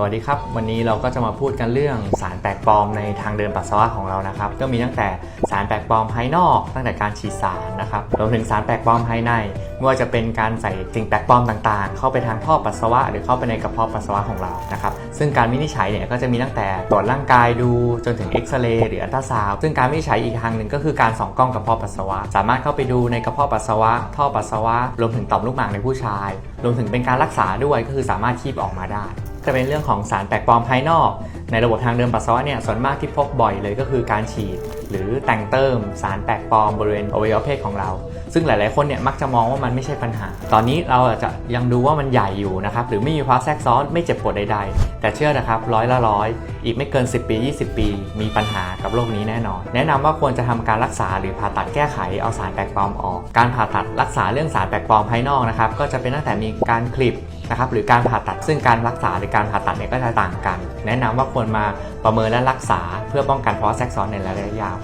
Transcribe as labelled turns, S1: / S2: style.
S1: สวัสดีครับ วันนี้เราก็จะมาพูดกันเรื่องสารแปลกปลอมในทางเดินปัสสาวะของเรานะครับ ก็มีตั้งแต่สารแปลกปลอมภายนอก ตั้งแต่การฉีดสารนะครับรวมถึงสารแปลกปลอมภายในไม่ว่าจะเป็นการใส่สิ่งแปลกปลอมต่างๆ เข้าไปทางท่อปัสสาวะ หรือเข้าไปในกระเพาะปัสสาวะของเรานะครับซึ่งการวินิจฉัยเนี่ยก็จะมีตั้งแต่ตรวจร่างกายดูจนถึงเอ็กซเรย์หรืออัลตราซาวด์ซึ่งการวินิจฉัยอีกทางหนึ่งก็คือการส่องกล้องกระเพาะปัสสาวะ สามารถเข้าไปดูในกระเพาะปัสสาวะ ท่อปัสสาวะรวมถึงต่อมลูกหมากในผู้ชาย รวมถึงเป็นการรักษาด้วยก็คือสามารถคีบออกมาได้ จะเป็นเรื่องของสารแปลกปลอมภายนอก ในระบบทางเดินปัสสาวะเนี่ยส่วนมากที่พบบ่อยเลยก็คือการฉีด หรือแต่งเติมสารแปลกปลอมบริเวณอวัยวะเพศของเรา ซึ่งหลาย ๆ คนเนี่ยมักจะมองว่ามันไม่ใช่ปัญหา ตอนนี้เราอาจจะยังดูว่ามันใหญ่อยู่นะครับหรือไม่มีภาวะแทรกซ้อนไม่เจ็บปวดใด ๆ แต่เชื่อนะครับร้อยละร้อยอีกไม่เกิน 10 ปี 20 ปี มีปัญหากับโรคนี้แน่นอน แนะนำว่าควรจะทำการรักษาหรือผ่าตัดแก้ไขเอาสารแปลกปลอมออก การผ่าตัดรักษาเรื่องสารแปลกปลอมภายนอกนะครับก็จะเป็นตั้งแต่มีการคลิปนะครับหรือการผ่าตัดซึ่งการรักษาหรือการผ่าตัดเนี่ยก็จะต่างกัน แนะนำว่าควรมาประเมินและรักษาเพื่อป้องกันภาวะแทรกซ้อนในระยะยาว